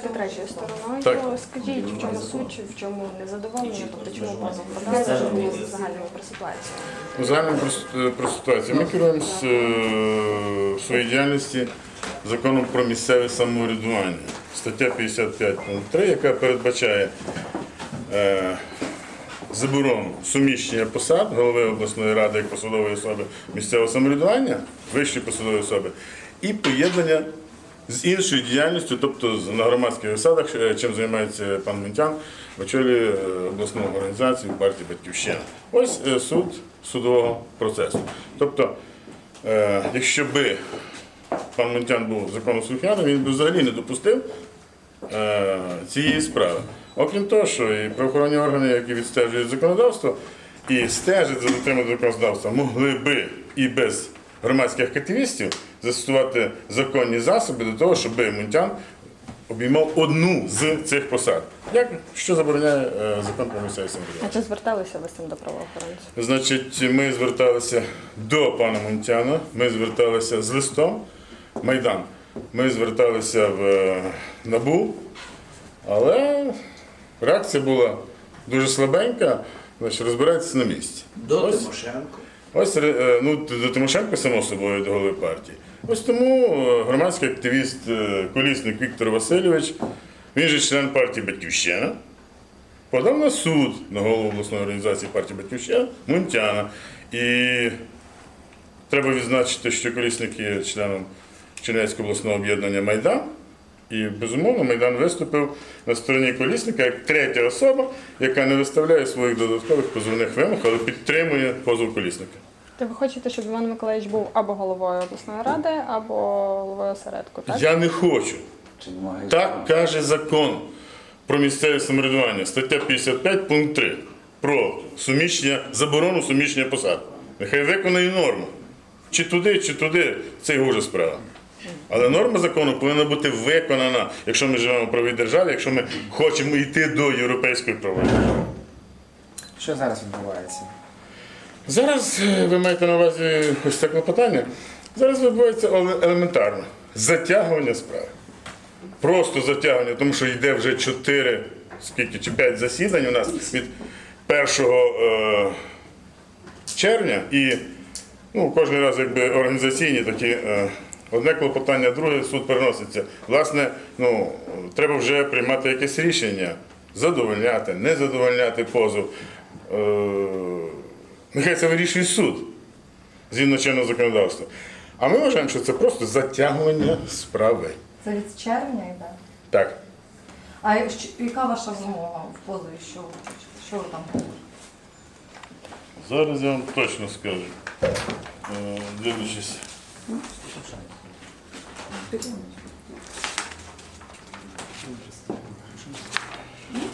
Третьою стороною. Так. Скажіть, в чому суть, в чому незадоволення, тобто чому позов подали з загальною про ситуацію. У загальному про, про ситуацію ми керуємося е, в своїй діяльності законом про місцеве самоврядування. Стаття 55 3, яка передбачає е, заборону суміщення посад голови обласної ради як посадової особи місцевого самоврядування, вищої посадової особи, і поєднання з іншою діяльністю, тобто на громадських засадах, е, чим займається пан Ментян, в очолі е, обласної організації партії Батьківщина. Ось е, суд судового процесу. Тобто, якщо би пан Ментян був законослухняним, він би взагалі не допустив цієї справи. Окрім того, що і правоохоронні органи, які відстежують законодавство і стежать за дотриманням законодавства, могли би і без громадських активістів застосувати законні засоби до того, щоб Мунтян обіймав одну з цих посад. Як що забороняє е, закон про місцеве А чи зверталися ви з цим до правоохоронців? Значить, ми зверталися до пана Мунтяна, ми зверталися з листом Майдан. Ми зверталися в е, НАБУ, але реакція була дуже слабенька, значить, розбирається на місці. До Ось. Тимошенко. Ось е, ну, Тимошенко, само собою, до голови партії. Ось тому е, громадський активіст, е, колісник Віктор Васильович, він же член партії Батьківщина, подав на суд на голову обласної організації партії Батьківщина Мунтяна. І треба відзначити, що колісник є членом Чернецького обласного об'єднання Майдан. І безумовно Майдан виступив на стороні колісника як третя особа, яка не виставляє своїх додаткових позовних вимог, але підтримує позов колісника. То ви хочете, щоб Іван Миколаївич був або головою обласної ради, або головою осередку, так? Я не хочу. Так каже закон про місцеве самоврядування, стаття 55, пункт 3, про суміщення, заборону суміщення посад. Нехай виконає норму. Чи туди, чи туди, це його вже справа. Але норма закону повинна бути виконана, якщо ми живемо в правовій державі, якщо ми хочемо йти до європейської правової держави. Що зараз відбувається? Зараз е, ви маєте на увазі ось це клопотання. Зараз відбувається елементарно затягування справи. Просто затягування, тому що йде вже 4, скільки чи 5 засідань у нас від 1 е, червня і ну, кожен раз якби організаційні такі. Е, Одне клопотання, друге суд переноситься. Власне, ну, треба вже приймати якесь рішення, задовольняти, не задовольняти позов. Е, Нехай це вирішує суд згідно чинного законодавства. А ми вважаємо, що це просто затягування справи. Це від червня йде. Так. А яка ваша вимога в позові? Що, ви що ви там говорите? Зараз я вам точно скажу. Е, Дивлячись.